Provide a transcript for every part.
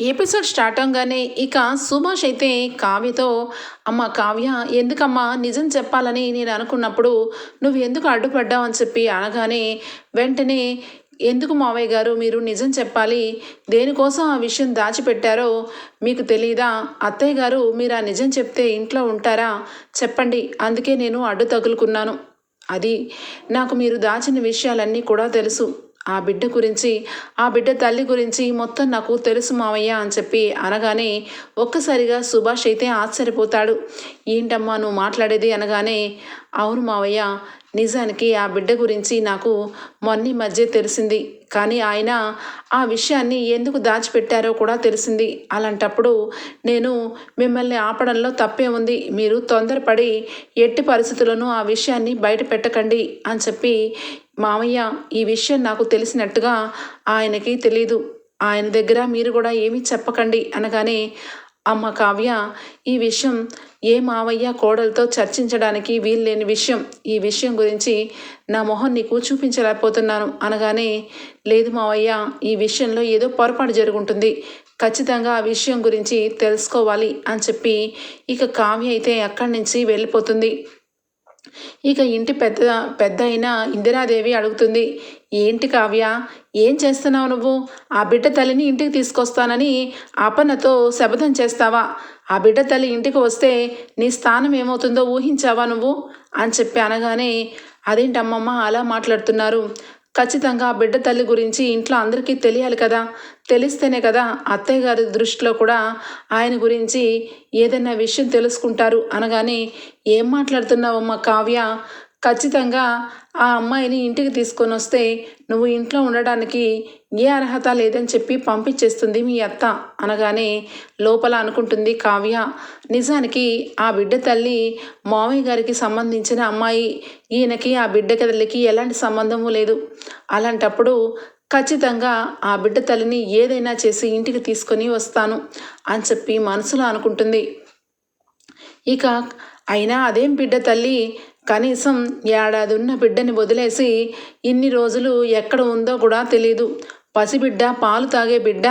Episode start అవగానే ఇక సుభాష్ అయితే కావ్యతో అమ్మ కావ్య ఎందుకమ్మా నిజం చెప్పాలని నేను అనుకున్నప్పుడు నువ్వు ఎందుకు అడ్డుపడ్డావు? అని చెప్పి అనగానే వెంటనే ఎందుకు మావయ్య గారు మీరు నిజం చెప్పాలి? దేనికోసం ఆ విషయం దాచిపెట్టారో మీకు తెలియదా అత్తయ్య గారు మీరు ఆ నిజం చెప్తే ఇంట్లో ఉంటారా? చెప్పండి అందుకే నేను అడ్డు తగులుకున్నాను. అది నాకు మీరు దాచిన విషయాలన్నీ కూడా తెలుసు. ఆ బిడ్డ గురించి ఆ బిడ్డ తల్లి గురించి మొత్తం నాకు తెలుసు మావయ్య అని చెప్పి అనగానే ఒక్కసారిగా సుభాష్ అయితే ఆశ్చర్యపోతాడు. ఏంటమ్మా నువ్వు మాట్లాడేది? అనగానే అవును మావయ్య నిజానికి ఆ బిడ్డ గురించి నాకు మొన్న మధ్య తెలిసింది. కానీ ఆయన ఆ విషయాన్ని ఎందుకు దాచిపెట్టారో కూడా తెలిసింది. అలాంటప్పుడు నేను మిమ్మల్ని ఆపడంలో తప్పే ఉంది. మీరు తొందరపడి ఎట్టి పరిస్థితుల్లోనూ ఆ విషయాన్ని బయట పెట్టకండి అని చెప్పి మామయ్య ఈ విషయం నాకు తెలిసినట్టుగా ఆయనకి తెలీదు. ఆయన దగ్గర మీరు కూడా ఏమీ చెప్పకండి అనగానే అమ్మ కావ్య ఈ విషయం ఏ మావయ్య కోడలతో చర్చించడానికి వీల్లేని విషయం. ఈ విషయం గురించి నా మొహం నీకు చూపించలేకపోతున్నాను అనగానే లేదు మావయ్య ఈ విషయంలో ఏదో పొరపాటు జరుగుంటుంది. ఖచ్చితంగా ఆ విషయం గురించి తెలుసుకోవాలి అని చెప్పి ఇక కావ్య అయితే అక్కడి నుంచి వెళ్ళిపోతుంది. ఇక ఇంటి పెద్ద పెద్ద అయిన ఇందిరాదేవి అడుగుతుంది ఏంటి కావ్య ఏం చేస్తున్నావు నువ్వు? ఆ బిడ్డ తల్లిని ఇంటికి తీసుకొస్తానని ఆపన్నతో శపథం చేస్తావా? ఆ బిడ్డ తల్లి ఇంటికి వస్తే నీ స్థానం ఏమవుతుందో ఊహించావా నువ్వు? అని చెప్పి అనగానే అదేంటమ్మమ్మ అలా మాట్లాడుతున్నారు. ఖచ్చితంగా ఆ బిడ్డ తల్లి గురించి ఇంట్లో అందరికీ తెలియాలి కదా. తెలిస్తేనే కదా అత్తయ్య గారి దృష్టిలో కూడా ఆయన గురించి ఏదైనా విషయం తెలుసుకుంటారు అనగానే ఏం మాట్లాడుతున్నావమ్మా కావ్య? ఖచ్చితంగా ఆ అమ్మాయిని ఇంటికి తీసుకొని వస్తే నువ్వు ఇంట్లో ఉండడానికి ఏ అర్హత లేదని చెప్పి పంపించేస్తుంది మీ అత్త అనగానే లోపల అనుకుంటుంది కావ్య. నిజానికి ఆ బిడ్డ తల్లి మామయ్య గారికి సంబంధించిన అమ్మాయి. ఈయనకి ఆ బిడ్డ తల్లికి ఎలాంటి సంబంధము లేదు. అలాంటప్పుడు ఖచ్చితంగా ఆ బిడ్డ తల్లిని ఏదైనా చేసి ఇంటికి తీసుకొని వస్తాను అని చెప్పి మనసులో అనుకుంటుంది. ఇక అయినా అదేం బిడ్డ తల్లి? కనీసం ఏడాది ఉన్న బిడ్డని వదిలేసి ఇన్ని రోజులు ఎక్కడ ఉందో కూడా తెలియదు పసిబిడ్డ పాలు తాగే బిడ్డ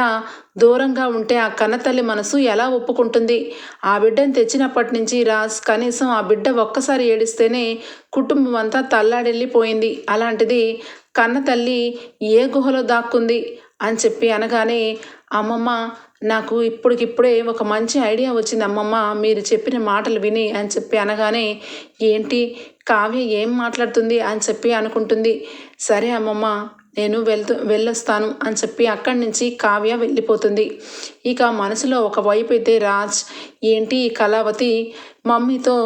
దూరంగా ఉంటే ఆ కన్నతల్లి మనసు ఎలా ఒప్పుకుంటుంది? ఆ బిడ్డను తెచ్చినప్పటి నుంచి రాజ్ కనీసం ఆ బిడ్డ ఒక్కసారి ఏడిస్తేనే కుటుంబం అంతా తల్లాడెళ్ళిపోయింది అలాంటిది కన్న తల్లి ఏ గుహలో దాక్కుంది? అని చెప్పి అనగానే అమ్మమ్మ నాకు ఇప్పటికిప్పుడే ఒక మంచి ఐడియా వచ్చింది అమ్మమ్మ మీరు చెప్పిన మాటలు విని అని చెప్పి అనగానే ఏంటి కావ్య ఏం మాట్లాడుతుంది అని చెప్పి అనుకుంటుంది. సరే అమ్మమ్మ నేను వెళ్తూ వెళ్ళొస్తాను అని చెప్పి అక్కడి నుంచి కావ్య వెళ్ళిపోతుంది. ఇక మనసులో ఒకవైపు అయితే రాజ్ ఏంటి ఈ కళావతి? మమ్మీతో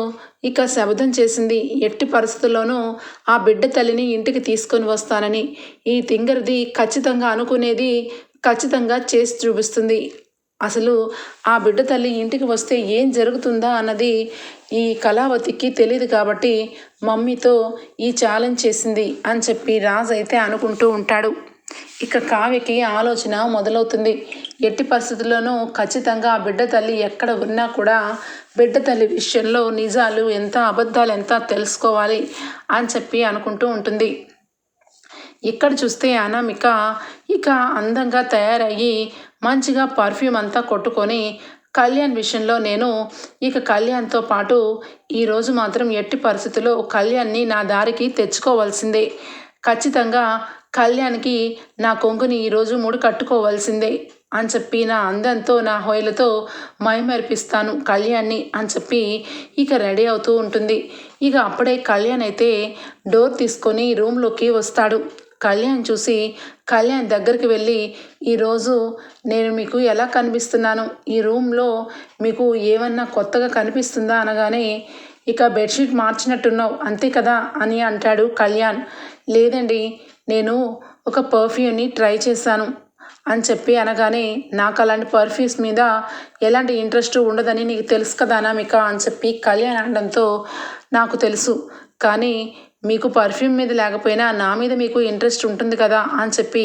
ఇక శబదం చేసింది. ఎట్టి పరిస్థితుల్లోనూ ఆ బిడ్డ తల్లిని ఇంటికి తీసుకొని వస్తానని. ఈ తింగరిది ఖచ్చితంగా అనుకునేది ఖచ్చితంగా చేసి చూపిస్తుంది. అసలు ఆ బిడ్డ తల్లి ఇంటికి వస్తే ఏం జరుగుతుందా అన్నది ఈ కళావతికి తెలియదు కాబట్టి మమ్మీతో ఈ ఛాలెంజ్ చేసింది అని చెప్పి రాజ్ అయితే అనుకుంటూ ఉంటాడు. ఇక కావ్యకి ఆలోచన మొదలవుతుంది. ఎట్టి పరిస్థితుల్లోనూ ఖచ్చితంగా ఆ బిడ్డ తల్లి ఎక్కడ ఉన్నా కూడా బిడ్డ తల్లి విషయంలో నిజాలు ఎంత అబద్ధాలు ఎంత తెలుసుకోవాలి అని చెప్పి అనుకుంటూ ఉంటుంది. ఇక్కడ చూస్తే అనామిక ఇక అందంగా తయారయ్యి మంచిగా పర్ఫ్యూమ్ అంతా కొట్టుకొని కళ్యాణ్ విషయంలో నేను ఇక కళ్యాణ్తో పాటు ఈరోజు మాత్రం ఎట్టి పరిస్థితుల్లో కళ్యాణ్ని నా దారికి తెచ్చుకోవాల్సిందే. ఖచ్చితంగా కళ్యాణ్కి నా కొంగుని ఈరోజు ముడి కట్టుకోవాల్సిందే అని చెప్పి నా అందంతో నా హోయలతో మైమరిపిస్తాను కళ్యాణ్ని అని చెప్పి ఇక రెడీ అవుతూ ఉంటుంది. ఇక అప్పుడే కళ్యాణ్ అయితే డోర్ తీసుకొని రూమ్లోకి వస్తాడు. కళ్యాణ్ చూసి కళ్యాణ్ దగ్గరికి వెళ్ళి ఈరోజు నేను మీకు ఎలా కనిపిస్తున్నాను? ఈ రూమ్లో మీకు ఏమన్నా కొత్తగా కనిపిస్తుందా? అనగానే ఇక బెడ్షీట్ మార్చినట్టున్నావు అంతే కదా? అని అంటాడు కళ్యాణ్. లేదండి నేను ఒక పర్ఫ్యూమ్ని ట్రై చేశాను అని చెప్పి అనగానే నాకు అలాంటి పర్ఫ్యూమ్స్ మీద ఎలాంటి ఇంట్రెస్ట్ ఉండదని నీకు తెలుసు కదా అనామిక అని చెప్పి కళ్యాణ్ అనడంతో నాకు తెలుసు కానీ మీకు పర్ఫ్యూమ్ మీద లేకపోయినా నా మీద మీకు ఇంట్రెస్ట్ ఉంటుంది కదా అని చెప్పి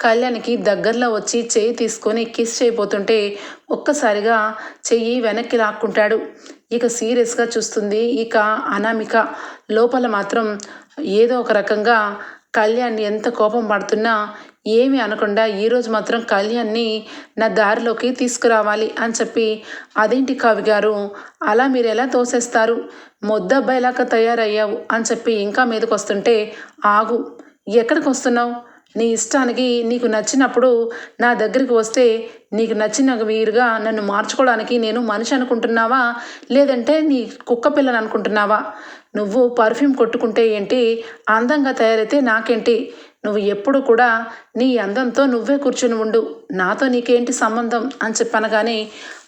కళ్యాణ్కి దగ్గరలో వచ్చి చెయ్యి తీసుకొని కిస్ చేయబోతుంటే ఒక్కసారిగా చెయ్యి వెనక్కి లాక్కుంటాడు. ఇక సీరియస్గా చూస్తుంది ఇక అనామిక. లోపల మాత్రం ఏదో ఒక రకంగా కళ్యాణ్ ఎంత కోపం పడుతున్నా ఏమీ అనకుండా ఈరోజు మాత్రం కళ్యాణ్ని నా దారిలోకి తీసుకురావాలి అని చెప్పి అదేంటి కవి గారు? అలా మీరు ఎలా తోసేస్తారు? మొద్దబ్బాయిలాగా తయారయ్యావు అని చెప్పి ఇంకా మీదకి వస్తుంటే ఆగు ఎక్కడికి వస్తున్నావు నీ ఇష్టానికి నీకు నచ్చినప్పుడు నా దగ్గరికి వస్తే నీకు నచ్చిన వీరుగా నన్ను మార్చుకోవడానికి నేను మనిషి అనుకుంటున్నావా? లేదంటే నీ కుక్క పిల్లని అనుకుంటున్నావా? నువ్వు పర్ఫ్యూమ్ కొట్టుకుంటే ఏంటి? అందంగా తయారైతే నాకేంటి? నువ్వు ఎప్పుడు కూడా నీ అందంతో నువ్వే కూర్చుని ఉండు. నాతో నీకేంటి సంబంధం? అని చెప్పనగానే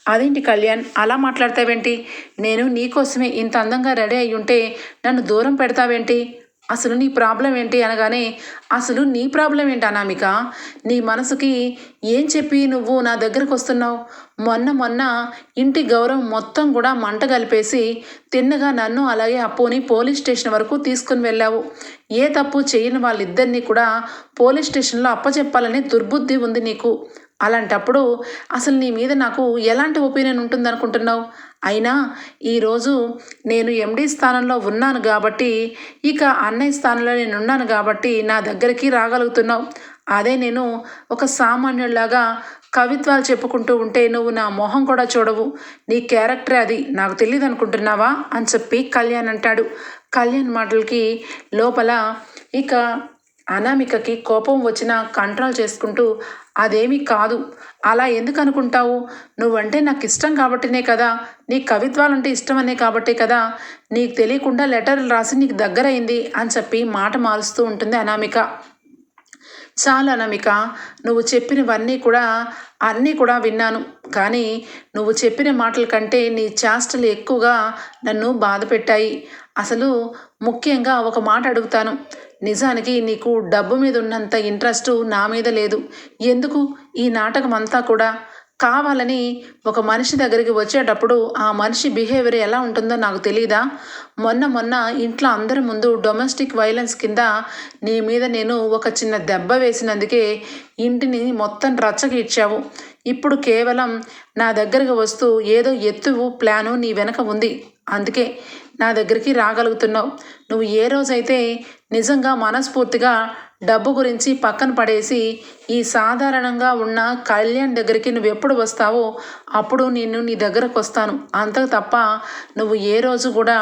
అదేంటి కళ్యాణ్ అలా మాట్లాడతావేంటి? నేను నీకోసమే ఇంత అందంగా రెడీ అయి ఉంటే నన్ను దూరం పెడతావేంటి? అసలు నీ ప్రాబ్లం ఏంటి అనగానే అసలు నీ ప్రాబ్లం ఏంటి అనామిక? నీ మనసుకి ఏం చెప్పి నువ్వు నా దగ్గరకు వస్తున్నావు? మొన్న మొన్న ఇంటి గౌరవం మొత్తం కూడా మంట కలిపేసి తిన్నగా నన్ను అలాగే అప్పుని పోలీస్ స్టేషన్ వరకు తీసుకుని వెళ్ళావు. ఏ తప్పు చేయని వాళ్ళిద్దరినీ కూడా పోలీస్ స్టేషన్లో అప్పచెప్పాలని దుర్బుద్ధి ఉంది నీకు. అలాంటప్పుడు అసలు నీ మీద నాకు ఎలాంటి ఒపీనియన్ ఉంటుందనుకుంటున్నావు? అయినా ఈరోజు నేను ఎండీ స్థానంలో ఉన్నాను కాబట్టి ఇక అన్నయ్య స్థానంలో నేను ఉన్నాను కాబట్టి నా దగ్గరికి రాగలుగుతున్నావు. అదే నేను ఒక సామాన్యుడిలాగా కవిత్వాలు చెప్పుకుంటూ ఉంటే నువ్వు నా మొహం కూడా చూడవు. నీ క్యారెక్టరే అది. నాకు తెలియదు అనుకుంటున్నావా అని చెప్పి కళ్యాణ్ అంటాడు. కళ్యాణ్ మాటలకి లోపల ఇక అనామికకి కోపం వచ్చినా కంట్రోల్ చేసుకుంటూ అదేమీ కాదు. అలా ఎందుకు అనుకుంటావు? నువ్వంటే నాకు ఇష్టం కాబట్టినే కదా. నీ కవిత్వాలంటే ఇష్టమనే కాబట్టే కదా. నీకు తెలియకుండా లెటర్లు రాసి నీకు దగ్గరైంది అని చెప్పి మాట మారుస్తూ ఉంటుంది అనామిక. చాలు అనామిక నువ్వు చెప్పినవన్నీ కూడా అన్నీ కూడా విన్నాను. కానీ నువ్వు చెప్పిన మాటల కంటే నీ చేష్టలు ఎక్కువగా నన్ను బాధ పెట్టాయి అసలు ముఖ్యంగా ఒక మాట అడుగుతాను. నిజానికి నీకు డబ్బు మీద ఉన్నంత ఇంట్రెస్ట్ నా మీద లేదు. ఎందుకు? ఈ నాటకం అంతా కూడా కావాలని ఒక మనిషి దగ్గరికి వచ్చేటప్పుడు ఆ మనిషి బిహేవియర్ ఎలా ఉంటుందో నాకు తెలియదా మొన్న మొన్న ఇంట్లో అందరి ముందు డొమెస్టిక్ వైలెన్స్ కింద నీ మీద నేను ఒక చిన్న దెబ్బ వేసినందుకే ఇంటిని మొత్తం రచ్చకి ఇచ్చావు. ఇప్పుడు కేవలం నా దగ్గరికి వస్తూ ఏదో ఎత్తువు ప్లాను నీ వెనక ఉంది. అందుకే నా దగ్గరికి రాగలుగుతున్నావు. నువ్వు ఏ రోజైతే నిజంగా మనస్ఫూర్తిగా డబ్బు గురించి పక్కన పడేసి ఈ సాధారణంగా ఉన్న కళ్యాణ్ దగ్గరికి నువ్వు ఎప్పుడు వస్తావో అప్పుడు నేను నీ దగ్గరకు వస్తాను. అంతకు తప్ప నువ్వు ఏ రోజు కూడా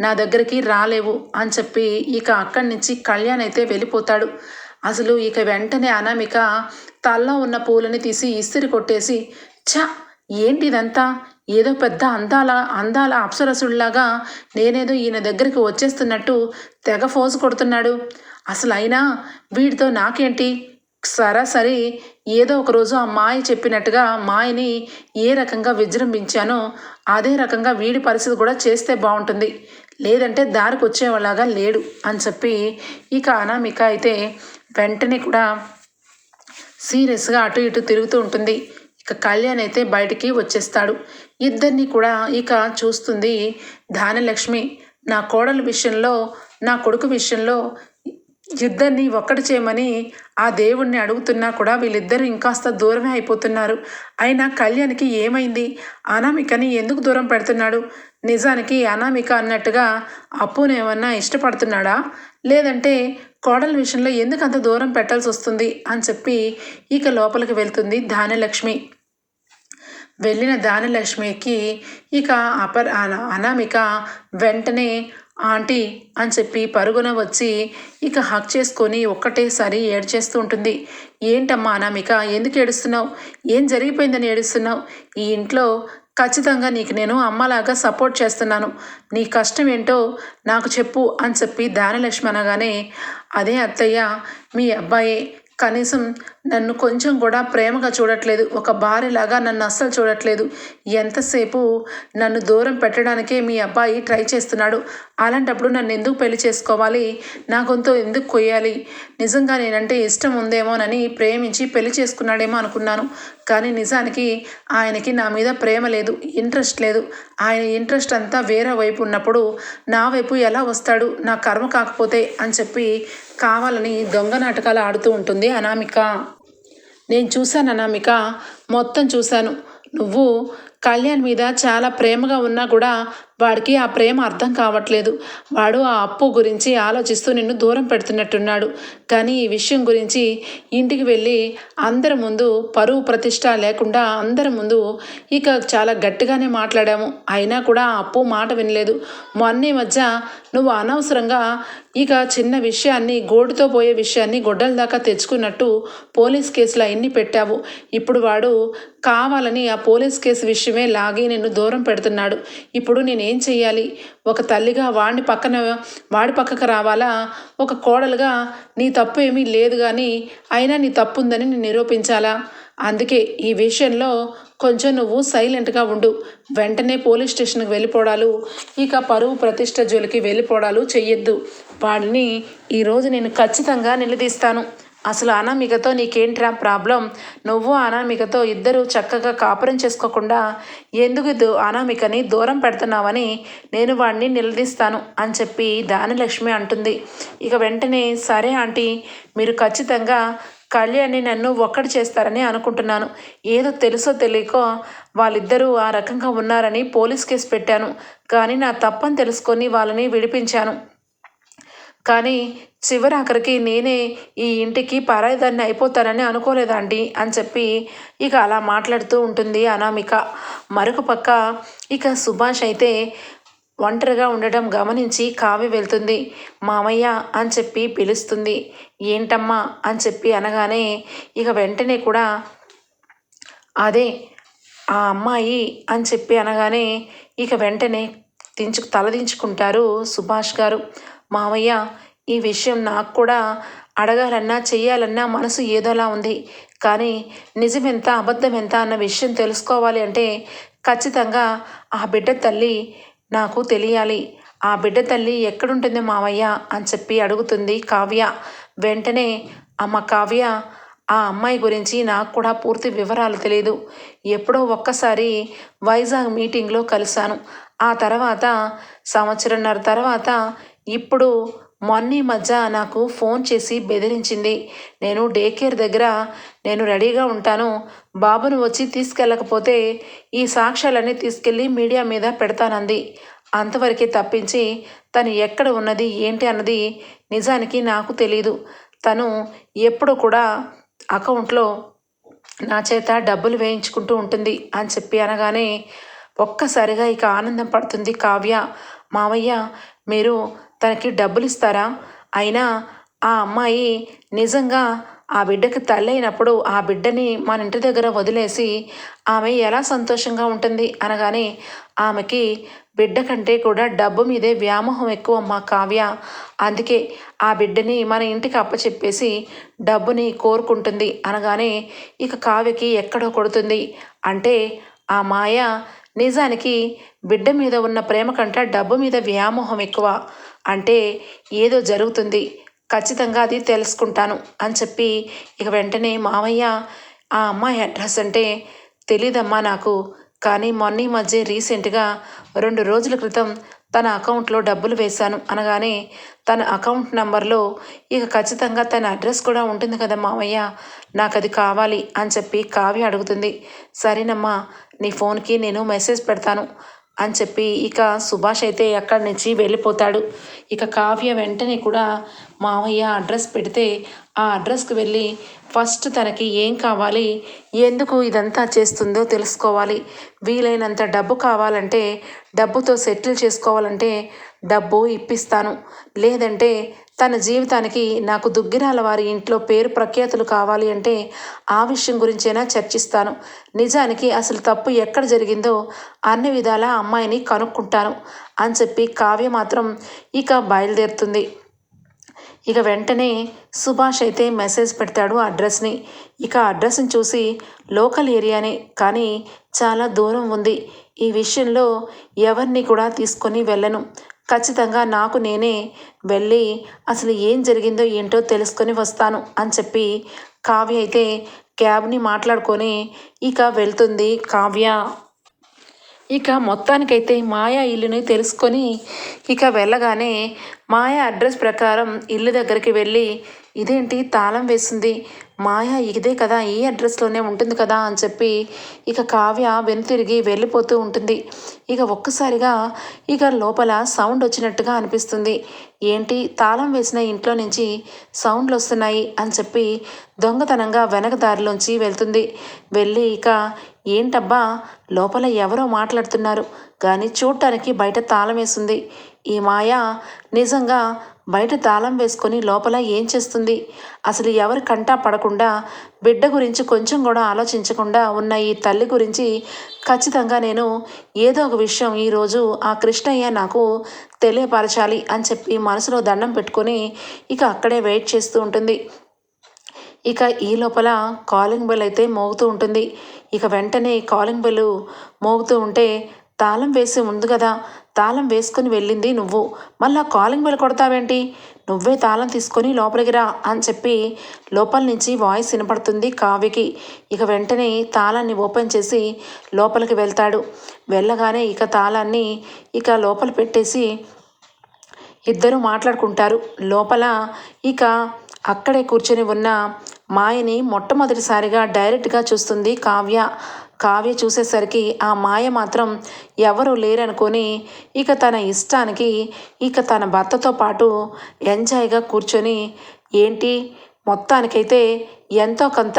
నా దగ్గరికి రాలేవు అని చెప్పి ఇక అక్కడి నుంచి కళ్యాణ్ అయితే వెళ్ళిపోతాడు. అసలు ఇక వెంటనే అనామిక తల్లో ఉన్న పూలని తీసి ఇస్తిరి కొట్టేసి ఛ! ఏంటి ఇదంతా ఏదో పెద్ద అందాల అందాల అప్సరసుల్లాగా నేనేదో ఈయన దగ్గరికి వచ్చేస్తున్నట్టు తెగ ఫోజు కొడుతున్నాడు. అసలు అయినా వీడితో నాకేంటి? సరాసరి ఏదో ఒకరోజు ఆ మాయ చెప్పినట్టుగా మాయని ఏ రకంగా విజృంభించానో అదే రకంగా వీడి పరిస్థితి కూడా చేస్తే బాగుంటుంది. లేదంటే దారికి వచ్చేవాళ్ళగా లేడు అని చెప్పి ఇక అనామిక అయితే వెంటనే కూడా సీరియస్గా అటు ఇటు తిరుగుతూ ఉంటుంది. ఇక కళ్యాణ్ అయితే బయటికి వచ్చేస్తాడు. ఇద్దరిని కూడా ఇక చూస్తుంది ధానలక్ష్మి నా కోడల విషయంలో నా కొడుకు విషయంలో ఇద్దరిని ఒక్కటి చేయమని ఆ దేవుణ్ణి అడుగుతున్నా కూడా వీళ్ళిద్దరూ ఇంకాస్త దూరమే అయిపోతున్నారు. అయినా కళ్యాణ్కి ఏమైంది? అనామికని ఎందుకు దూరం పెడుతున్నాడు? నిజానికి అనామిక అన్నట్టుగా అప్పునేమన్నా ఇష్టపడుతున్నాడా? లేదంటే కోడల విషయంలో ఎందుకు అంత దూరం పెట్టాల్సి వస్తుంది అని చెప్పి ఇక లోపలికి వెళ్తుంది ధాన్యలక్ష్మి. వెళ్ళిన దానలక్ష్మికి ఇక అపర్ అనామిక వెంటనే ఆంటీ అని చెప్పి పరుగున వచ్చి ఇక హక్ చేసుకొని ఒక్కటేసారి ఏడ్చేస్తూ ఉంటుంది. ఏంటమ్మా అనామిక ఎందుకు ఏడుస్తున్నావు? ఏం జరిగిపోయిందని ఏడుస్తున్నావు? ఈ ఇంట్లో ఖచ్చితంగా నీకు నేను అమ్మలాగా సపోర్ట్ చేస్తున్నాను. నీ కష్టం ఏంటో నాకు చెప్పు అని చెప్పి దానలక్ష్మి అనగానే అదే అత్తయ్య మీ అబ్బాయి కనీసం నన్ను కొంచెం కూడా ప్రేమగా చూడట్లేదు. ఒక భార్యలాగా నన్ను అస్సలు చూడట్లేదు. ఎంతసేపు నన్ను దూరం పెట్టడానికే మీ అబ్బాయి ట్రై చేస్తున్నాడు. అలాంటప్పుడు నన్ను ఎందుకు పెళ్ళి చేసుకోవాలి? నా గొంతు ఎందుకు కొయ్యాలి? నిజంగా నేనంటే ఇష్టం ఉందేమోనని ప్రేమించి పెళ్ళి చేసుకున్నాడేమో అనుకున్నాను. కానీ నిజానికి ఆయనకి నా మీద ప్రేమ లేదు ఇంట్రెస్ట్ లేదు. ఆయన ఇంట్రెస్ట్ అంతా వేరే వైపు ఉన్నప్పుడు నా వైపు ఎలా వస్తాడు? నా కర్మ కాకపోతే అని చెప్పి కావాలని దొంగ నాటకాలు ఆడుతూ ఉంటుంది అనామిక. నేను చూశాను అనామిక మొత్తం చూశాను. నువ్వు కళ్యాణ్ మీద చాలా ప్రేమగా ఉన్నా కూడా వాడికి ఆ ప్రేమ అర్థం కావట్లేదు. వాడు ఆ అప్పు గురించి ఆలోచిస్తూ నిన్ను దూరం పెడుతున్నట్టున్నాడు. కానీ ఈ విషయం గురించి ఇంటికి వెళ్ళి అందరి ముందు పరువు ప్రతిష్ట లేకుండా అందరి ముందు ఇక చాలా గట్టిగానే మాట్లాడాము. అయినా కూడా ఆ అప్పు మాట వినలేదు. మొన్న మధ్య నువ్వు అనవసరంగా ఇక చిన్న విషయాన్ని గోడుతో పోయే విషయాన్ని గొడ్డల దాకా తెచ్చుకున్నట్టు పోలీస్ కేసులు అవన్నీ పెట్టావు. ఇప్పుడు వాడు కావాలని ఆ పోలీస్ కేసు విషయమే లాగి నిన్ను దూరం పెడుతున్నాడు. ఇప్పుడు నేను ఏం చెయ్యాలి? ఒక తల్లిగా వాడిని పక్కన వాడి పక్కకు రావాలా? ఒక కోడలుగా నీ తప్పు ఏమీ లేదు కానీ అయినా నీ తప్పు ఉందని నేను నిరూపించాలా? అందుకే ఈ విషయంలో కొంచెం నువ్వు సైలెంట్గా ఉండు. వెంటనే పోలీస్ స్టేషన్కి వెళ్ళిపోవడాలు ఇక పరువు ప్రతిష్ట జోలికి వెళ్ళిపోవడాలు చెయ్యొద్దు. వాడిని ఈరోజు నేను ఖచ్చితంగా నిలదీస్తాను. అసలు అనామికతో నీకేంట్రా ప్రాబ్లం? నువ్వు అనామికతో ఇద్దరు చక్కగా కాపురం చేసుకోకుండా ఎందుకు దు అనామికని దూరం పెడుతున్నావని నేను వాడిని నిలదీస్తాను అని చెప్పి దానిలక్ష్మి అంటుంది. ఇక వెంటనే సరే ఆంటీ మీరు ఖచ్చితంగా కళ్యాణ్ని నన్ను ఒక్కటి చేస్తారని అనుకుంటున్నాను. ఏదో తెలుసో తెలియకో వాళ్ళిద్దరూ ఆ రకంగా ఉన్నారని పోలీస్ కేసు పెట్టాను. కానీ నా తప్పని తెలుసుకొని వాళ్ళని విడిపించాను. కానీ చివరి ఆఖరికి నేనే ఈ ఇంటికి పరాయిదాన్ని అయిపోతానని అనుకోలేదండి అని చెప్పి ఇక అలా మాట్లాడుతూ ఉంటుంది అనామిక. మరొక పక్క ఇక సుభాష్ అయితే ఒంటరిగా ఉండడం గమనించి కావ్య వెళ్తుంది. మామయ్య అని చెప్పి పిలుస్తుంది. ఏంటమ్మా అని చెప్పి అనగానే ఇక వెంటనే కూడా అదే ఆ అమ్మాయి అని చెప్పి అనగానే ఇక వెంటనే దించు తలదించుకుంటారు సుభాష్ గారు. మామయ్య ఈ విషయం నాకు కూడా అడగాలన్నా చెయ్యాలన్నా మనసు ఏదోలా ఉంది. కానీ నిజమెంత అబద్ధం ఎంత అన్న విషయం తెలుసుకోవాలి అంటే ఖచ్చితంగా ఆ బిడ్డ తల్లి నాకు తెలియాలి. ఆ బిడ్డ తల్లి ఎక్కడుంటుంది మావయ్య? అని చెప్పి అడుగుతుంది కావ్య. వెంటనే అమ్మ కావ్య ఆ అమ్మాయి గురించి నాకు కూడా పూర్తి వివరాలు తెలియదు ఎప్పుడో ఒక్కసారి వైజాగ్ మీటింగ్లో కలిశాను. ఆ తర్వాత సంవత్సరంన్నర తర్వాత ఇప్పుడు మొన్న మధ్య నాకు ఫోన్ చేసి బెదిరించింది. నేను డే కేర్ దగ్గర నేను రెడీగా ఉంటాను. బాబును వచ్చి తీసుకెళ్ళకపోతే ఈ సాక్ష్యాలన్నీ తీసుకెళ్ళి మీడియా మీద పెడతానంది. అంతవరకే తప్పించి తను ఎక్కడ ఉన్నది ఏంటి అన్నది నిజానికి నాకు తెలీదు. తను ఎప్పుడు కూడా అకౌంట్లో నా చేత డబ్బులు వేయించుకుంటూ ఉంటుంది అని చెప్పి అనగానే ఒక్కసారిగా ఇక ఆనందం పడుతుంది కావ్య. మావయ్య మీరు తనకి డబ్బులు ఇస్తారా అయినా ఆ అమ్మాయి నిజంగా ఆ బిడ్డకి తల్లి అయినప్పుడు ఆ బిడ్డని మన ఇంటి దగ్గర వదిలేసి ఆమె ఎలా సంతోషంగా ఉంటుంది అనగానే ఆమెకి బిడ్డ కంటే కూడా డబ్బు మీదే వ్యామోహం ఎక్కువ మా కావ్య. అందుకే ఆ బిడ్డని మన ఇంటికి అప్పచెప్పేసి డబ్బుని కోరుకుంటుంది అనగానే ఇక కావ్యకి ఎక్కడో కొడుతుంది. అంటే ఆ మాయ నిజానికి బిడ్డ మీద ఉన్న ప్రేమ కంటే డబ్బు మీద వ్యామోహం ఎక్కువ. అంటే ఏదో జరుగుతుంది. ఖచ్చితంగా అది తెలుసుకుంటాను అని చెప్పి ఇక వెంటనే మామయ్య ఆ అమ్మాయి అడ్రస్ అంటే తెలీదమ్మా నాకు. కానీ మొన్న మధ్య రీసెంట్గా రెండు రోజుల క్రితం తన అకౌంట్లో డబ్బులు వేశాను అనగానే తన అకౌంట్ నంబర్లో ఇక ఖచ్చితంగా తన అడ్రస్ కూడా ఉంటుంది కదా మామయ్య నాకు అది కావాలి అని చెప్పి కావ్య అడుగుతుంది. సరేనమ్మా నీ ఫోన్కి నేను మెసేజ్ పెడతాను. అని చెప్పి ఇక సుభాష్ అయితే అక్కడి నుంచి వెళ్ళిపోతాడు. ఇక కావ్య వెంటనే కూడా మావయ్య అడ్రస్ పెడితే ఆ అడ్రస్కి వెళ్ళి ఫస్ట్ తనకి ఏం కావాలి ఎందుకు ఇదంతా చేస్తుందో తెలుసుకోవాలి. వీలైనంత డబ్బు కావాలంటే డబ్బుతో సెటిల్ చేసుకోవాలంటే డబ్బు ఇప్పిస్తాను. లేదంటే తన జీవితానికి నాకు దుగ్గిరాల వారి ఇంట్లో పేరు ప్రఖ్యాతులు కావాలి అంటే ఆ విషయం గురించైనా చర్చిస్తాను. నిజానికి అసలు తప్పు ఎక్కడ జరిగిందో అన్ని విధాల అమ్మాయిని కనుక్కుంటాను అని చెప్పి కావ్య మాత్రం ఇక బయలుదేరుతుంది. ఇక వెంటనే సుభాష్ అయితే మెసేజ్ పెడతాడు అడ్రస్ని. ఇక అడ్రస్ని చూసి లోకల్ ఏరియానే కానీ చాలా దూరం ఉంది. ఈ విషయంలో ఎవరిని కూడా తీసుకొని వెళ్ళను. ఖచ్చితంగా నాకు నేనే వెళ్ళి అసలు ఏం జరిగిందో ఏంటో తెలుసుకొని వస్తాను అని చెప్పి కావ్య అయితే క్యాబ్ని మాట్లాడుకొని ఇక వెళ్తుంది కావ్య. ఇక మొత్తానికైతే మాయా ఇల్లుని తెలుసుకొని ఇక వెళ్ళగానే మాయా అడ్రస్ ప్రకారం ఇల్లు దగ్గరికి వెళ్ళి ఇదేంటి తాళం వేసింది? మాయా ఇదే కదా ఈ అడ్రస్లోనే ఉంటుంది కదా అని చెప్పి ఇక కావ్య వెనుతిరిగి వెళ్ళిపోతూ ఉంటుంది. ఇక ఒక్కసారిగా ఇక లోపల సౌండ్ వచ్చినట్టుగా అనిపిస్తుంది. ఏంటి? తాళం వేసిన ఇంట్లో నుంచి సౌండ్లు వస్తున్నాయి అని చెప్పి దొంగతనంగా వెనక దారిలోంచి వెళ్తుంది. వెళ్ళి ఇక ఏంటబ్బా లోపల ఎవరో మాట్లాడుతున్నారు? కానీ చూడటానికి బయట తాళం వేసింది. ఈ మాయ నిజంగా బయట తాళం వేసుకొని లోపల ఏం చేస్తుంది? అసలు ఎవరి కంటా పడకుండా బిడ్డ గురించి కొంచెం కూడా ఆలోచించకుండా ఉన్న ఈ తల్లి గురించి ఖచ్చితంగా నేను ఏదో ఒక విషయం ఈరోజు ఆ కృష్ణయ్య నాకు తెలియపరచాలి అని చెప్పి మనసులో దండం పెట్టుకొని ఇక అక్కడే వెయిట్ చేస్తూ ఉంటుంది. ఇక ఈ లోపల కాలింగ్ బెల్ అయితే మోగుతూ ఉంటుంది. ఇక వెంటనే కాలింగ్ బెల్ మోగుతూ ఉంటే తాళం వేసి ఉంది కదా తాళం వేసుకుని వెళ్ళింది నువ్వు. మళ్ళా కాలింగ్ బెల్ కొడతావేంటి? నువ్వే తాళం తీసుకొని లోపలికి రా అని చెప్పి లోపల నుంచి వాయిస్ వినపడుతుంది కావ్యకి. ఇక వెంటనే తాళాన్ని ఓపెన్ చేసి లోపలికి వెళ్తాడు. వెళ్ళగానే ఇక తాళాన్ని ఇక లోపల పెట్టేసి ఇద్దరు మాట్లాడుకుంటారు. లోపల ఇక అక్కడే కూర్చొని ఉన్న మాయని మొట్టమొదటిసారిగా డైరెక్ట్గా చూస్తుంది కావ్య. కావ్య చూసేసరికి ఆ మాయ మాత్రం ఎవరు లేరనుకొని ఇక తన ఇష్టానికి ఇక తన భర్తతో పాటు ఎంజాయ్గా కూర్చొని ఏంటి? మొత్తానికైతే ఎంతో కొంత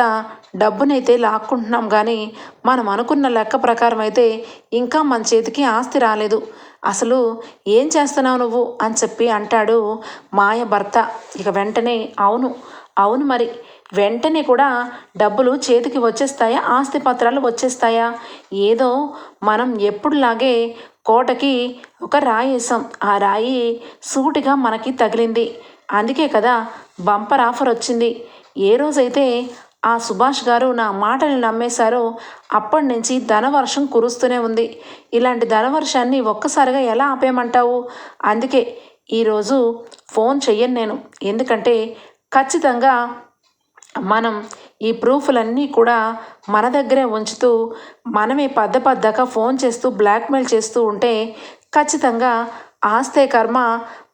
డబ్బునైతే లాక్కుంటున్నాం కానీ మనం అనుకున్న లెక్క ప్రకారం అయితే ఇంకా మన చేతికి ఆస్తి రాలేదు. అసలు ఏం చేస్తున్నావు నువ్వు? అని చెప్పి అంటాడు మాయ భర్త. ఇక వెంటనే అవును అవును మరి. వెంటనే కూడా డబ్బులు చేతికి వచ్చేస్తాయా? ఆస్తి పత్రాలు వచ్చేస్తాయా? ఏదో మనం ఎప్పుడులాగే కోటకి ఒక రాయి వేసాం. ఆ రాయి సూటిగా మనకి తగిలింది. అందుకే కదా బంపర్ ఆఫర్ వచ్చింది. ఏ రోజైతే ఆ సుభాష్ గారు నా మాటలు నమ్మేశారో అప్పటి నుంచి ధనవర్షం కురుస్తూనే ఉంది. ఇలాంటి ధనవర్షాన్ని ఒక్కసారిగా ఎలా ఆపేయమంటావు? అందుకే ఈరోజు ఫోన్ చెయ్యను నేను. ఎందుకంటే ఖచ్చితంగా మనం ఈ ప్రూఫ్లన్నీ కూడా మన దగ్గరే ఉంచుతూ మనమే పద్ద పద్దక ఫోన్ చేస్తూ బ్లాక్మెయిల్ చేస్తూ ఉంటే ఖచ్చితంగా ఆస్తే కర్మ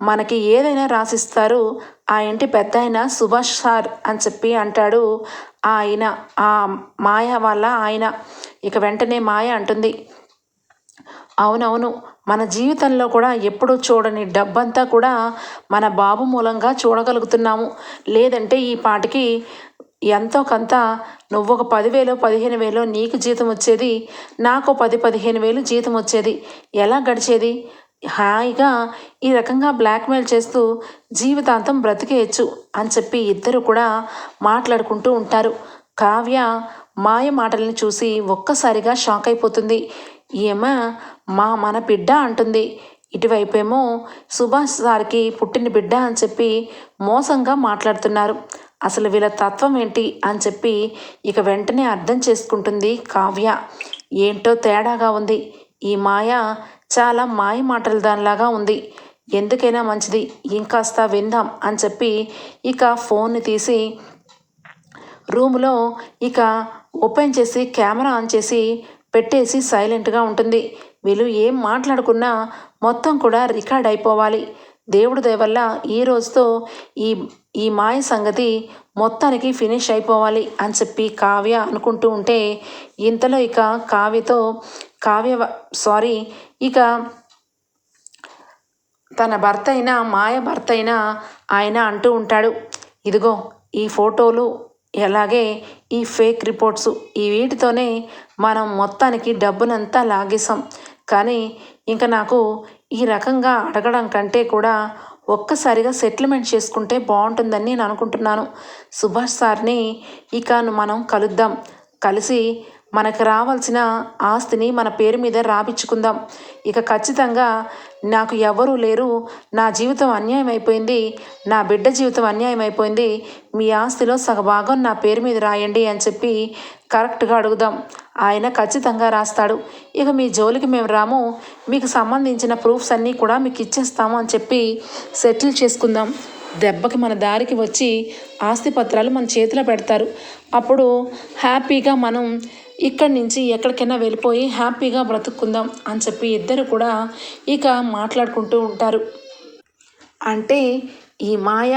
మనకి ఏదైనా రాసిస్తారు. ఆ ఇంటి పెద్ద ఆయన సుభాష్ సార్ అని చెప్పి అంటాడు. ఆయన ఆ మాయ వాళ్ళ ఆయన ఇక వెంటనే మాయ అంటుంది. అవునవును మన జీవితంలో కూడా ఎప్పుడూ చూడని డబ్బంతా కూడా మన బాబు మూలంగా చూడగలుగుతున్నాము. లేదంటే ఈ పాటికి ఎంతో కొంత నువ్వు ఒక పదివేలు పదిహేను వేలు నీకు జీతం వచ్చేది నాకు పది పదిహేను వేలు జీతం వచ్చేది. ఎలా గడిచేది? హాయిగా ఈ రకంగా బ్లాక్మెయిల్ చేస్తూ జీవితాంతం బ్రతికేయచ్చు అని చెప్పి ఇద్దరు కూడా మాట్లాడుకుంటూ ఉంటారు. కావ్య మాయ మాటల్ని చూసి ఒక్కసారిగా షాక్ అయిపోతుంది. ఈమె మా మన బిడ్డ అంటుంది. ఇటువైపేమో సుభాష్ సార్కి పుట్టిన బిడ్డ అని చెప్పి మోసంగా మాట్లాడుతున్నారు. అసలు వీళ్ళ తత్వం ఏంటి అని చెప్పి ఇక వెంటనే అర్థం చేసుకుంటుంది కావ్య. ఏంటో తేడాగా ఉంది. ఈ మాయ చాలా మాయ మాటల దానిలాగా ఉంది. ఎందుకైనా మంచిది. ఇంకాస్త విందాం అని చెప్పి ఇక ఫోన్ని తీసి రూమ్లో ఇక ఓపెన్ చేసి కెమెరా ఆన్ చేసి పెట్టేసి సైలెంట్గా ఉంటుంది. వీళ్ళు ఏం మాట్లాడుకున్నా మొత్తం కూడా రికార్డ్ అయిపోవాలి. దేవుడి దయవల్ల ఈ రోజుతో ఈ ఈ మాయ సంగతి మొత్తానికి ఫినిష్ అయిపోవాలి అని చెప్పి కావ్య అనుకుంటూ ఉంటే ఇంతలో ఇక కావ్యతో కావ్య సారీ ఇక తన భర్త అయిన మాయ భర్త అయినా ఆయన అంటూ ఉంటాడు. ఇదిగో ఈ ఫోటోలు అలాగే ఈ ఫేక్ రిపోర్ట్స్ ఈ వీటితోనే మనం మొత్తానికి డబ్బునంతా లాగేసాం కానీ ఇంకా నాకు ఈ రకంగా అడగడం కంటే కూడా ఒక్కసారిగా సెటిల్మెంట్ చేసుకుంటే బాగుంటుందని నేను అనుకుంటున్నాను. సుభాష్ సార్ని ఇక మనం కలుద్దాం. కలిసి మనకు రావాల్సిన ఆస్తిని మన పేరు మీద రాపించుకుందాం ఇక ఖచ్చితంగా నాకు ఎవరూ లేరు. నా జీవితం అన్యాయం అయిపోయింది. నా బిడ్డ జీవితం అన్యాయం అయిపోయింది. మీ ఆస్తిలో సగభాగం నా పేరు మీద రాయండి అని చెప్పి కరెక్ట్గా అడుగుదాం. ఆయన ఖచ్చితంగా రాస్తాడు. ఇక మీ జోలికి మేము రాము. మీకు సంబంధించిన ప్రూఫ్స్ అన్నీ కూడా మీకు ఇచ్చేస్తాము అని చెప్పి సెటిల్ చేసుకుందాం. దెబ్బకి మన దారికి వచ్చి ఆస్తి పత్రాలు మన చేతిలో పెడతారు. అప్పుడు హ్యాపీగా మనం ఇక్కడి నుంచి ఎక్కడికైనా వెళ్ళిపోయి హ్యాపీగా బ్రతుక్కుందాం అని చెప్పి ఇద్దరు కూడా ఇక మాట్లాడుకుంటూ ఉంటారు. అంటే ఈ మాయ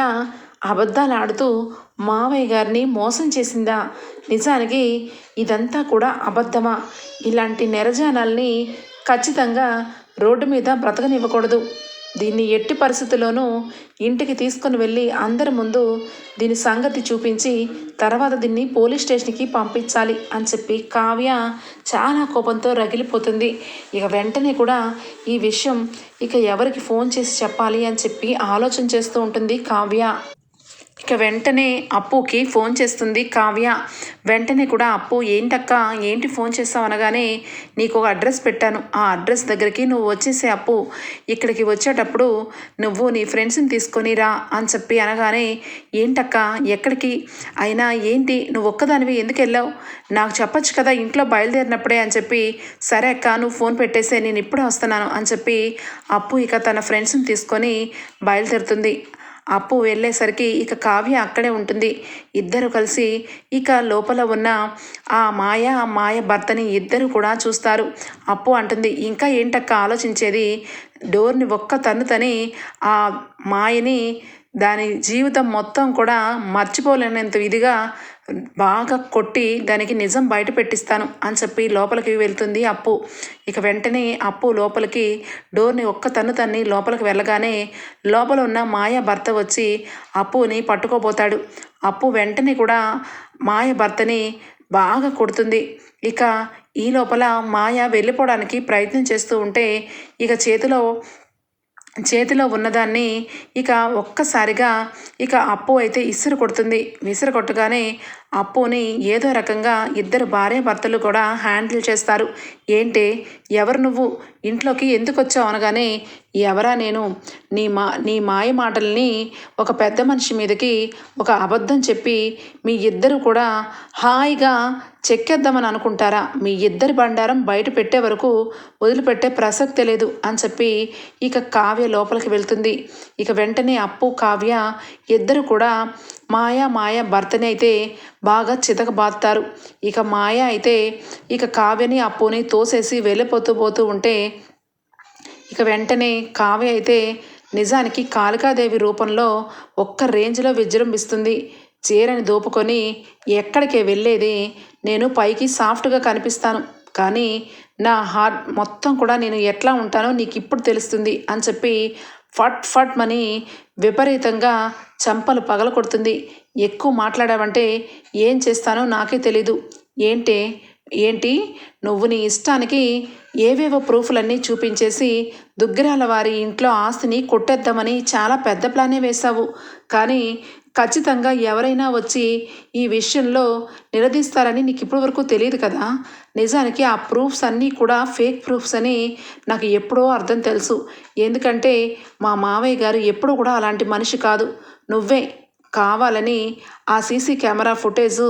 అబద్ధాలు ఆడుతూ మావయ్య గారిని మోసం చేసిందా? నిజానికి ఇదంతా కూడా అబద్ధమా? ఇలాంటి నెరజానాల్ని ఖచ్చితంగా రోడ్డు మీద బ్రతకనివ్వకూడదు. దీన్ని ఎట్టి పరిస్థితుల్లోనూ ఇంటికి తీసుకొని వెళ్ళి అందరి ముందు దీని సంగతి చూపించి తర్వాత దీన్ని పోలీస్ స్టేషన్కి పంపించాలి అని చెప్పి కావ్య చాలా కోపంతో రగిలిపోతుంది. ఇక వెంటనే కూడా ఈ విషయం ఇక ఎవరికి ఫోన్ చేసి చెప్పాలి అని చెప్పి ఆలోచన చేస్తూ ఉంటుంది కావ్య. ఇక వెంటనే అప్పుకి ఫోన్ చేస్తుంది కావ్య. వెంటనే కూడా అప్పు ఏంటక్క? ఏంటి ఫోన్ చేస్తావు? అనగానే నీకు ఒక అడ్రస్ పెట్టాను. ఆ అడ్రస్ దగ్గరికి నువ్వు వచ్చేసే అప్పు. ఇక్కడికి వచ్చేటప్పుడు నువ్వు నీ ఫ్రెండ్స్ని తీసుకొని రా అని చెప్పి అనగానే ఏంటక్క? ఎక్కడికి? అయినా ఏంటి? నువ్వు ఒక్కదానివి ఎందుకు వెళ్ళావు? నాకు చెప్పొచ్చు కదా ఇంట్లో బయలుదేరినప్పుడే అని చెప్పి సరే అక్క నువ్వు ఫోన్ పెట్టేసే నేను ఇప్పుడే వస్తున్నాను అని చెప్పి అప్పు ఇక తన ఫ్రెండ్స్ని తీసుకొని బయలుదేరుతుంది. అప్పు వెళ్ళేసరికి ఇక కావ్య అక్కడే ఉంటుంది. ఇద్దరు కలిసి ఇక లోపల ఉన్న ఆ మాయ ఆ మాయ భర్తని ఇద్దరు కూడా చూస్తారు. అప్పు అంటుంది ఇంకా ఏంటక్క ఆలోచించేది? డోర్ని ఒక్క తన్నుతని ఆ మాయని దాని జీవితం మొత్తం కూడా మర్చిపోలేనంత ఇదిగా బాగా కొట్టి దానికి నిజం బయట పెట్టిస్తాను అని చెప్పి లోపలికి వెళ్తుంది అప్పు. ఇక వెంటనే అప్పు లోపలికి డోర్ని ఒక్క తన్ను తన్ని లోపలికి వెళ్ళగానే లోపల ఉన్న మాయ భర్త వచ్చి అప్పుని పట్టుకోబోతాడు. అప్పు వెంటనే కూడా మాయ భర్తని బాగా కొడుతుంది. ఇక ఈ లోపల మాయ వెళ్ళిపోవడానికి ప్రయత్నం చేస్తూ ఉంటే ఇక చేతిలో చేతిలో ఉన్నదాన్ని ఇక ఒక్కసారిగా ఇక అప్పు అయితే ఇసురు కొడుతుంది. విసురు కొట్టగానే అప్పుని ఏదో రకంగా ఇద్దరు భార్య భర్తలు కూడా హ్యాండిల్ చేస్తారు. ఏంటి? ఎవరు నువ్వు? ఇంట్లోకి ఎందుకు వచ్చావు అనగానే ఎవరా నేను? నీ మా నీ మాయ మాటల్ని ఒక పెద్ద మనిషి మీదకి ఒక అబద్ధం చెప్పి మీ ఇద్దరు కూడా హాయిగా చెక్కేద్దామని అనుకుంటారా? మీ ఇద్దరి బండారం బయట పెట్టే వరకు వదిలిపెట్టే ప్రసక్తి లేదు అని చెప్పి ఇక కావ్య లోపలికి వెళ్తుంది. ఇక వెంటనే అప్పు కావ్య ఇద్దరు కూడా మాయ మాయ భర్తని అయితే బాగా చితకబాస్తారు ఇక మాయ అయితే ఇక కావ్యని అప్పుని తోసేసి వెళ్ళిపోతూ పోతూ ఉంటే ఇక వెంటనే కావ్య అయితే నిజానికి కాళికాదేవి రూపంలో ఒక్క రేంజ్లో విజృంభిస్తుంది. చీరని దోపుకొని ఎక్కడికే వెళ్ళేది నేను పైకి సాఫ్ట్గా కనిపిస్తాను. కానీ నా హార్ట్ మొత్తం కూడా నేను ఎట్లా ఉంటానో నీకు ఇప్పుడు తెలుస్తుంది అని చెప్పి ఫట్ ఫట్ మని విపరీతంగా చంపలు పగల కొడుతుంది ఎక్కువ మాట్లాడావంటే ఏం చేస్తానో నాకే తెలీదు. ఏంటే? ఏంటి? నువ్వు నీ ఇష్టానికి ఏవేవో ప్రూఫ్లన్నీ చూపించేసి దుగ్గిరాల వారి ఇంట్లో ఆస్తిని కొట్టేద్దామని చాలా పెద్ద ప్లానే వేశావు. కానీ ఖచ్చితంగా ఎవరైనా వచ్చి ఈ విషయంలో నిలదీస్తారని నీకు ఇప్పటి వరకు తెలియదు కదా? నిజానికి ఆ ప్రూఫ్స్ అన్నీ కూడా ఫేక్ ప్రూఫ్స్ అని నాకు ఎప్పుడో అర్థం తెలుసు. ఎందుకంటే మా మావయ్య గారు ఎప్పుడు కూడా అలాంటి మనిషి కాదు. నువ్వే కావాలని ఆ సీసీ కెమెరా ఫుటేజ్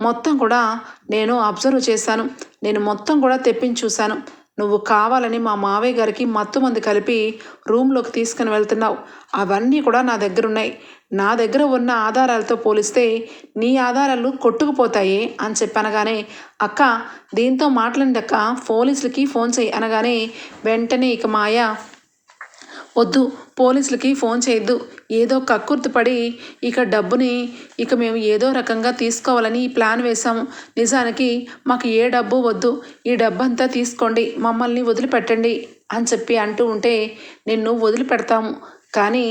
మొత్తం కూడా నేను అబ్జర్వ్ చేశాను. నేను మొత్తం కూడా తెప్పించి చూశాను. నువ్వు కావాలని మా మావయ్య గారికి మత్తు మంది కలిపి రూమ్లోకి తీసుకుని వెళ్తున్నావు. అవన్నీ కూడా నా దగ్గర ఉన్నాయి. నా దగ్గర ఉన్న ఆధారాలతో పోలిస్తే నీ ఆధారాలు కొట్టుకుపోతాయి అని చెప్పనగానే అక్క దీంతో మాట్లాడండి పోలీసులకి ఫోన్ చేయి అనగానే వెంటనే ఇక మాయ వద్దు పోలీసులకి ఫోన్ చేయొద్దు. ఏదో కక్కుర్తిపడి ఇక డబ్బుని ఇక మేము ఏదో రకంగా తీసుకోవాలని ప్లాన్ వేశాము. నిజానికి మాకు ఏ డబ్బు వద్దు ఈ డబ్బంతా తీసుకోండి మమ్మల్ని వదిలిపెట్టండి అని చెప్పి అంటూ ఉంటే నిన్ను వదిలిపెడతాము. కానీ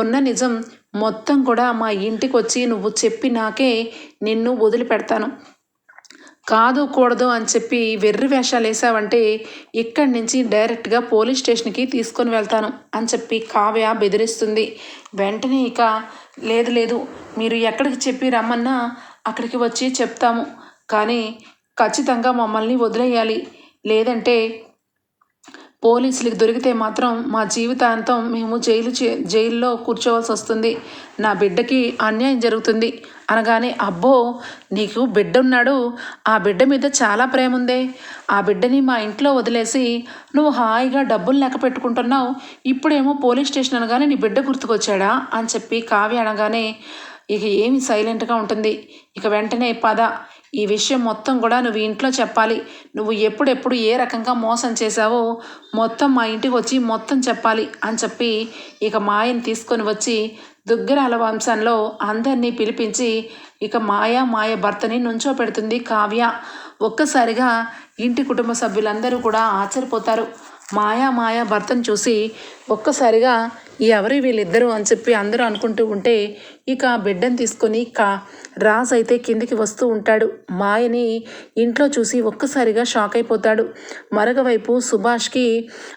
ఉన్న నిజం మొత్తం కూడా మా ఇంటికి వచ్చి నువ్వు చెప్పి నాకే నిన్ను వదిలిపెడతాను. కాదు కూడదు అని చెప్పి వెర్రి వేషాలు వేసావంటే ఇక్కడి నుంచి డైరెక్ట్గా పోలీస్ స్టేషన్కి తీసుకొని వెళ్తాను అని చెప్పి కావ్య బెదిరిస్తుంది. వెంటనే ఇక లేదు లేదు మీరు ఎక్కడికి చెప్పి రమ్మన్నా అక్కడికి వచ్చి చెప్తాము. కానీ ఖచ్చితంగా మమ్మల్ని వదిలేయాలి. లేదంటే పోలీసులకు దొరికితే మాత్రం మా జీవితాంతం మేము జైలు చే- జైల్లో కూర్చోవలసి వస్తుంది. నా బిడ్డకి అన్యాయం జరుగుతుంది. అనగానే అబ్బో నీకు బిడ్డ ఉన్నాడు ఆ బిడ్డ మీద చాలా ప్రేమ ఉందే ఆ బిడ్డని మా ఇంట్లో వదిలేసి నువ్వు హాయిగా డబ్బులు లెక్క పెట్టుకుంటున్నావు. ఇప్పుడేమో పోలీస్ స్టేషన్ అనగానే నీ బిడ్డ గుర్తుకొచ్చాడా? అని చెప్పి కావ్య అనగానే ఇక ఏమి సైలెంట్గా ఉంటుంది. ఇక వెంటనే పద. ఈ విషయం మొత్తం కూడా నువ్వు ఇంట్లో చెప్పాలి. నువ్వు ఎప్పుడెప్పుడు ఏ రకంగా మోసం చేశావో మొత్తం మా ఇంటికి వచ్చి మొత్తం చెప్పాలి అని చెప్పి ఇక మాయని తీసుకొని వచ్చి దుగ్గరాల వంశంలో అందరినీ పిలిపించి ఇక మాయా మాయ భర్తని నుంచో పెడుతుంది కావ్య. ఒక్కసారిగా ఇంటి కుటుంబ సభ్యులందరూ కూడా ఆశ్చర్యపోతారు. మాయా మాయా భర్తను చూసి ఒక్కసారిగా ఎవరి వీళ్ళిద్దరూ అని చెప్పి అందరూ అనుకుంటూ ఉంటే ఇక బిడ్డను తీసుకొని కా రాజ్ అయితే కిందికి వస్తూ ఉంటాడు. మాయని ఇంట్లో చూసి ఒక్కసారిగా షాక్ అయిపోతాడు. మరొక వైపు సుభాష్కి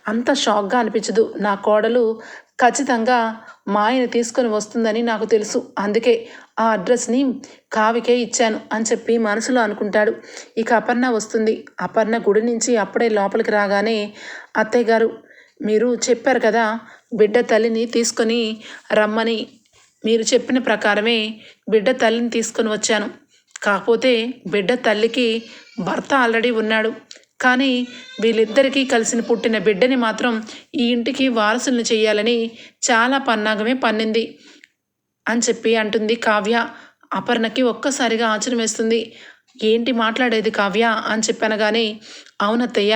అంత షాక్గా అనిపించదు. నా కోడలు ఖచ్చితంగా మా ఆయన తీసుకొని వస్తుందని నాకు తెలుసు. అందుకే ఆ అడ్రస్ని కావికే ఇచ్చాను అని చెప్పి మనసులో అనుకుంటాడు. ఇక అపర్ణ వస్తుంది. అపర్ణ గుడి నుంచి అప్పుడే లోపలికి రాగానే అత్తయ్య గారు మీరు చెప్పారు కదా బిడ్డ తల్లిని తీసుకొని రమ్మని. మీరు చెప్పిన ప్రకారమే బిడ్డ తల్లిని తీసుకొని వచ్చాను. కాకపోతే బిడ్డ తల్లికి భర్త ఆల్రెడీ ఉన్నాడు. కానీ వీళ్ళిద్దరికీ కలిసి పుట్టిన బిడ్డని మాత్రం ఈ ఇంటికి వారసులను చేయాలని చాలా పన్నాగమే పన్నింది అని చెప్పి అంటుంది కావ్య. అపర్ణకి ఒక్కసారిగా ఆశ్చర్యం వేస్తుంది. ఏంటి మాట్లాడేది కావ్య అని చెప్పనగానే అవునత్తయ్య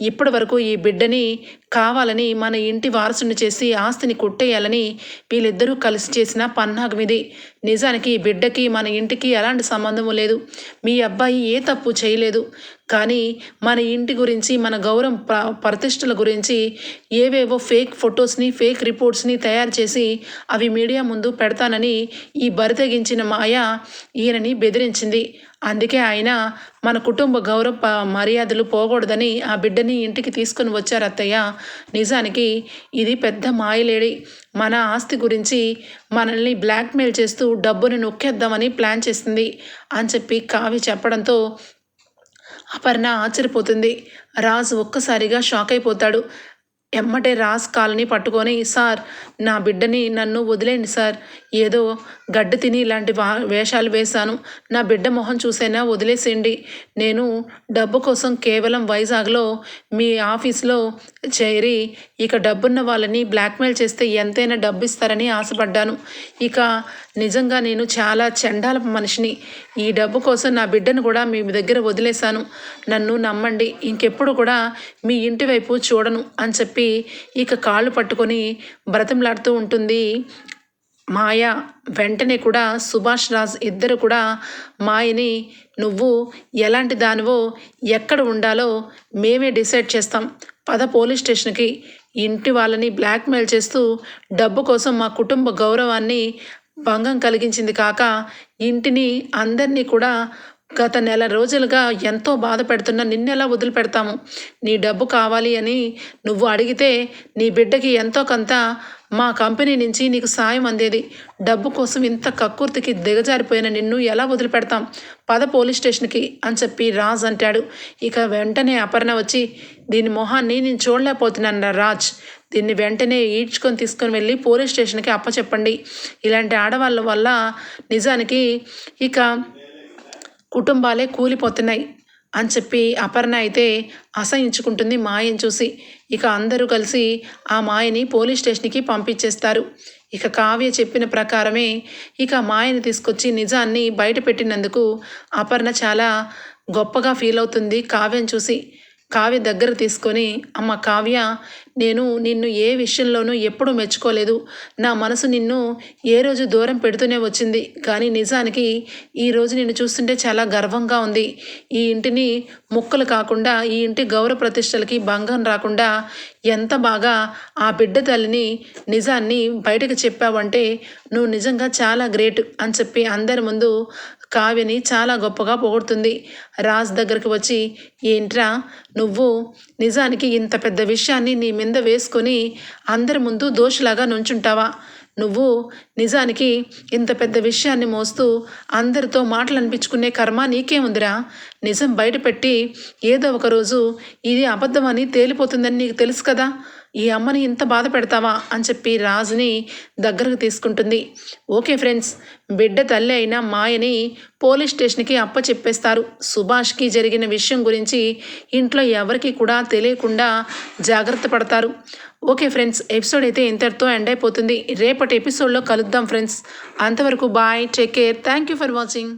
ఇప్పటి వరకు ఈ బిడ్డని కావాలని మన ఇంటి వారసుని చేసి ఆస్తిని కొట్టేయాలని వీళ్ళిద్దరూ కలిసి చేసిన పన్నాగం ఇది. నిజానికి ఈ బిడ్డకి మన ఇంటికి ఎలాంటి సంబంధము లేదు. మీ అబ్బాయి ఏ తప్పు చేయలేదు. కానీ మన ఇంటి గురించి మన గౌరవం ప్ర ప్రతిష్టల గురించి ఏవేవో ఫేక్ ఫొటోస్ని ఫేక్ రిపోర్ట్స్ని తయారు చేసి అవి మీడియా ముందు పెడతానని ఈ బరితెగించిన మాయ ఈయనని బెదిరించింది. అందుకే ఆయన మన కుటుంబ గౌరవ ప- మర్యాదలు పోకూడదని ఆ బిడ్డని ఇంటికి తీసుకొని వచ్చారు అత్తయ్య. నిజానికి ఇది పెద్ద మాయలేడి. మన ఆస్తి గురించి మనల్ని బ్లాక్మెయిల్ చేస్తూ డబ్బుని నొక్కేద్దామని ప్లాన్ చేసింది అని చెప్పి కావి చెప్పడంతో అపర్ణ ఆశ్చర్యపోతుంది. రాజు ఒక్కసారిగా షాక్ అయిపోతాడు. ఎమ్మటే రాజ్ కాలని పట్టుకొని సార్ నా బిడ్డని నన్ను వదిలేండి సార్. ఏదో గడ్డి తిని ఇలాంటి వా వేషాలు వేశాను. నా బిడ్డ మొహం చూసైనా వదిలేసేయండి. నేను డబ్బు కోసం కేవలం వైజాగ్లో మీ ఆఫీస్లో చేరి ఇక డబ్బున్న వాళ్ళని బ్లాక్మెయిల్ చేస్తే ఎంతైనా డబ్బు ఇస్తారని ఆశపడ్డాను. ఇక నిజంగా నేను చాలా చండాల మనిషిని. ఈ డబ్బు కోసం నా బిడ్డను కూడా మీ దగ్గర వదిలేశాను. నన్ను నమ్మండి ఇంకెప్పుడు కూడా మీ ఇంటి వైపు చూడను అని చెప్పి ఇక కాళ్ళు పట్టుకొని బ్రతంలాడుతూ ఉంటుంది. మాయ వెంటనే కూడా సుభాష్ రాజ్ ఇద్దరు కూడా మాయని నువ్వు ఎలాంటి దానివో ఎక్కడ ఉండాలో మేమే డిసైడ్ చేస్తాం. పద పోలీస్ స్టేషన్కి. ఇంటి వాళ్ళని బ్లాక్మెయిల్ చేస్తూ డబ్బు కోసం మా కుటుంబ గౌరవాన్ని భంగం కలిగించింది కాక ఇంటిని అందరినీ కూడా గత నెల రోజులుగా ఎంతో బాధ పెడుతున్న నిన్నెలా వదిలిపెడతాము. నీ డబ్బు కావాలి అని నువ్వు అడిగితే నీ బిడ్డకి ఎంతో కొంత మా కంపెనీ నుంచి నీకు సాయం అందేది. డబ్బు కోసం ఇంత కక్కుర్తికి దిగజారిపోయిన నిన్ను ఎలా వదిలిపెడతాం? పద పోలీస్ స్టేషన్కి అని చెప్పి రాజ్ అంటాడు. ఇక వెంటనే అపర్ణ వచ్చి దీని మొహాన్ని నేను చూడలేకపోతున్నాను రాజ్. దీన్ని వెంటనే ఈడ్చుకొని తీసుకొని వెళ్ళి పోలీస్ స్టేషన్కి అప్పచెప్పండి. ఇలాంటి ఆడవాళ్ళ వల్ల నిజానికి ఇక కుటుంబాలే కూలిపోతున్నాయి. అని చెప్పి అపర్ణ అయితే అసహించుకుంటుంది మాయని చూసి. ఇక అందరూ కలిసి ఆ మాయని పోలీస్ స్టేషన్కి పంపించేస్తారు. ఇక కావ్య చెప్పిన ప్రకారమే ఇక మాయని తీసుకొచ్చి నిజాన్ని బయట పెట్టినందుకు అపర్ణ చాలా గొప్పగా ఫీల్ అవుతుంది కావ్యం చూసి. కావ్య దగ్గర తీసుకొని అమ్మ కావ్య నేను నిన్ను ఏ విషయంలోనూ ఎప్పుడూ మెచ్చుకోలేదు. నా మనసు నిన్ను ఏ రోజు దూరం పెడుతూనే వచ్చింది. కానీ నిజానికి ఈరోజు నిన్ను చూస్తుంటే చాలా గర్వంగా ఉంది. ఈ ఇంటిని ముక్కలు కాకుండా ఈ ఇంటి గౌరవ ప్రతిష్టలకి భంగం రాకుండా ఎంత బాగా ఆ బిడ్డ తల్లిని నిజాన్ని బయటకు చెప్పావంటే నువ్వు నిజంగా చాలా గ్రేట్ అని చెప్పి అందరి ముందు కావ్యని చాలా గొప్పగా పొగుడుతుంది. రాజ్ దగ్గరికి వచ్చి ఏంట్రా నువ్వు నిజానికి ఇంత పెద్ద విషయాన్ని నీ మీద వేసుకొని అందరి ముందు దోషులాగా నుంచుంటావా? నువ్వు నిజానికి ఇంత పెద్ద విషయాన్ని మోస్తూ అందరితో మాటలు అనిపించుకునే కర్మ నీకే ఉందిరా నిజం బయటపెట్టి ఏదో ఒక రోజు ఇది అబద్ధమని తేలిపోతుందని నీకు తెలుసు కదా? ఈ అమ్మని ఇంత బాధ పెడతావా అని చెప్పి రాజుని దగ్గరకు తీసుకుంటుంది. ఓకే ఫ్రెండ్స్ బిడ్డ తల్లి అయిన మాయని పోలీస్ స్టేషన్కి అప్ప చెప్పేస్తారు. సుభాష్కి జరిగిన విషయం గురించి ఇంట్లో ఎవరికి కూడా తెలియకుండా జాగ్రత్త పడతారు. ఓకే ఫ్రెండ్స్ ఎపిసోడ్ అయితే ఇంతటితో ఎండ్ అయిపోతుంది. రేపటి ఎపిసోడ్లో కలుద్దాం ఫ్రెండ్స్. అంతవరకు bye take care. Thank you for watching.